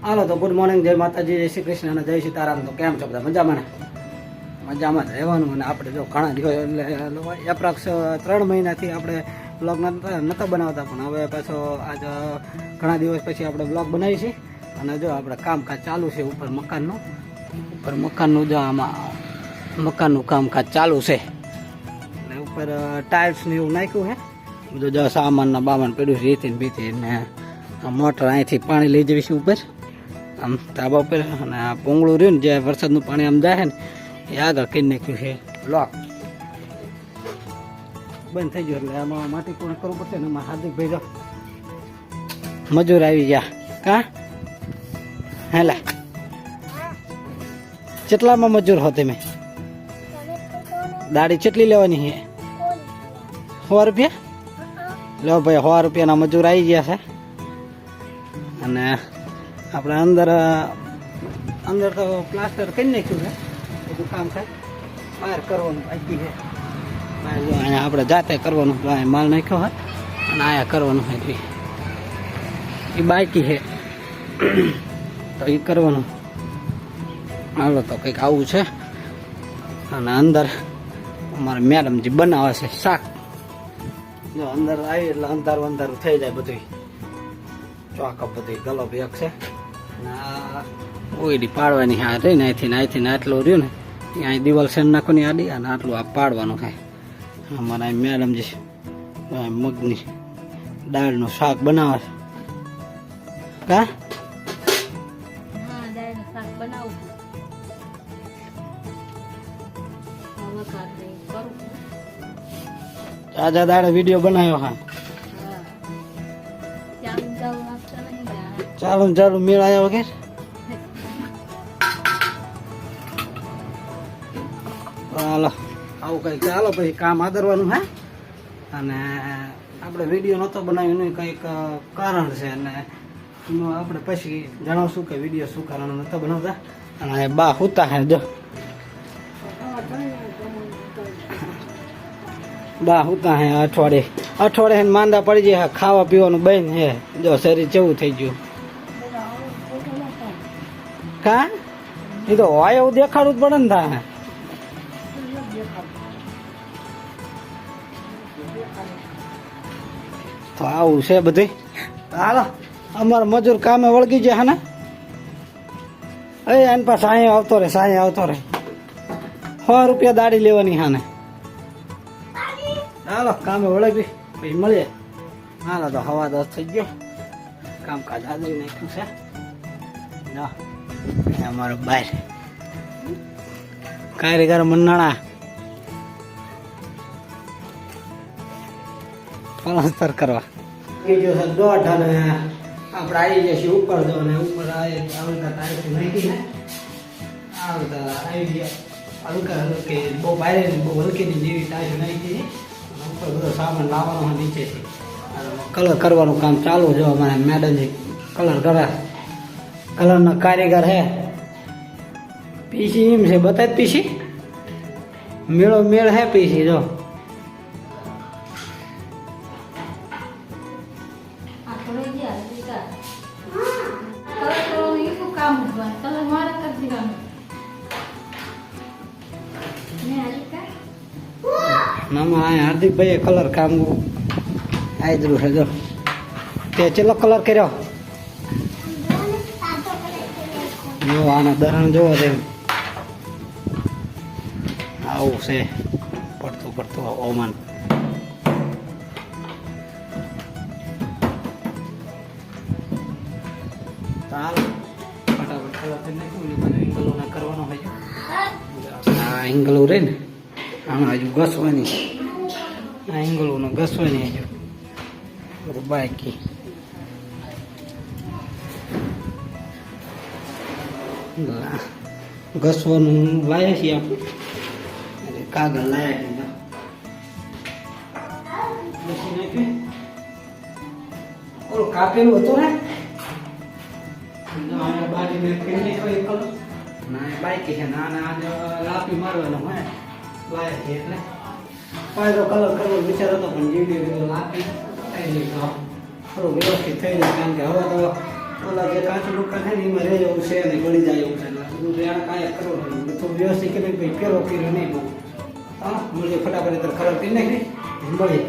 હાલો તો good morning જય માતાજી, જય શ્રી કૃષ્ણ અને જય સીતારામ. તો કેમ છો બધા? મજામાં ને? મજામાં જ રહેવાનું અને આપણે જો ઘણા દિવસ એટલે એપ્રોક્સ ત્રણ મહિનાથી આપણે બ્લોગ નહોતા બનાવતા, પણ હવે પાછો આજ ઘણા દિવસ પછી આપણે બ્લોગ બનાવી છીએ અને જો આપણે કામકાજ ચાલુ છે ઉપર મકાનનું. ઉપર મકાનનું જો આમાં મકાનનું કામકાજ ચાલુ છે. એટલે ઉપર ટાઇલ્સ ને એવું નાખ્યું છે બધું જો સામાનના બામાન પડ્યું છે એથી બીતી ને, મોટર અહીંથી પાણી લઈ જવી છે ઉપર. આમ ધાબા ઉપર અને આ પોંગળું રહ્યું ને જે વરસાદનું પાણી આમ જાય ને એ આગળ કરી નાખ્યું છે. લોક બંધ થઈ ગયું એટલે આમાં માટી પૂર્ણ કરવું પડશે ને એમાં હાર્દિકભાઈ જો. મજૂર આવી ગયા. કા? હેલા. કેટલામાં મજૂર હો તમે? દાડી કેટલી લેવાની છે? સો રૂપિયા? લો ભાઈ સો રૂપિયાના મજૂર આવી ગયા છે. અને આપણે અંદર અંદર તો પ્લાસ્ટર કરી નાખ્યું છે. બધું કામ થાય. બહાર કરવાનું બાકી છે. અહીંયા આપણે જાતે કરવાનું અહીંયા માલ નાખ્યો હોય, અને અહીંયા કરવાનું હોય એ બાકી છે. તો એ કરવાનું. હાલો તો કંઈક આવું છે. અને અંદર અમારા મેડમજી બનાવે છે શાક. જો અંદર આવી એટલે અંધારું અંધારું થઈ જાય બધું ચોક બધી ગલોબ એક છે. ઓયડી પાડવાની હા રહી ને અહીંથી અહીંથી આટલું રહ્યું ને ત્યાં અહીં દિવાલ સેન નાખવાની આડી અને આટલું આ પાડવાનું કાંઈ અમારા અહીં મેડમજી આ મગની દાળનું શાક બનાવે છે. કા? તાજા દાડે વીડિયો બનાવ્યો હા. ચાલુ ચાલુ, મેળ આવ્યા વગર. હાલો, આવું કંઈક ચાલો, પછી કામ આદરવાનું, હે? અને આપણે વીડિયો નહોતો બનાવ્યો, એનું કંઈક કારણ છે. અને એનું આપણે પછી જણાવશું કે વીડિયો શું કારણ નહોતો બનાવતા. અને બા હુતા હે, જો. બા હુતા હે અઠવાડિયે. અઠવાડિયે માંદા પડી જાય ખાવા પીવાનું બંધ હે. જો, શરીર જેવું થઈ ગયું. કા? એ તો હોય એવું દેખાડવું જ પડે ને તા તો આવું છે બધું હાલો, અમાર મજૂર કામે વળગી જાય ને? એ, એની પાસે સાંયે આવતો રે સાંય આવતો રે સો રૂપિયા દાડી લેવાની હાને હાલો, કામે વળગી. પછી મળીએ. હાલો, તો હવા દસ થઈ ગયો. કામકાજ હાજરી નાખ્યું છે. ના અમારો બાર. કારીગર મંડાણા પલસ્તર કરવા. બીજો છે દોઢ અને આપણે આવી જશે ઉપર જો ને ઉપર આવી આવતા ટાઈપ નાખીને આવતા આવી ગયા. હલકા હલકે બહુ ભારે બહુ હલકીની જેવી ટાઈપ નાખી અને ઉપર બધો સામાન લાવવાનો નીચે નીચેથી. કલર કરવાનું કામ ચાલુ જો અમારે મેડમજી કલર કરે. કલરના કારીગર હે. પીસી એમ છે બતાવી પીસી? મેળો મેળ હે પીસી જો? મામા હાર્દિકભાઈએ કલર કામ આદરું છે જો. તે ચેલો કલર કર્યો? જો આના દહણ જોવો તેમ આવું છે. પડતું પડતું હવામાન આ એંગલો રે ને. આમાં હજુ ઘસવાની. આ એંગલોનો ઘસવાની હજુ. બાકી. ઘસવાનું લાયા છીએ આપણે. કાગળ લાયા છીએ ઘસી નાખ્યું. ઓલું કાપેલું હતું ને? એક કલર. કરવો વિચાર હતો પણ જીવડી લાપી. થઈ ગઈ વ્યવસ્થિત થઈ જાય કારણ કે હવે તો ઓલા જે કાચું દુકાન છે ને એમાં રહે એવું છે નહીં ગળી જાય એવું છે. બધું રેણ કાંઈ કરો બધું વ્યવસ્થિત ભાઈ પેલો કર્યો નહીં બહુ. હા, મળીએ ફટાફટ ખરાબ કરી નાખી મળીએ.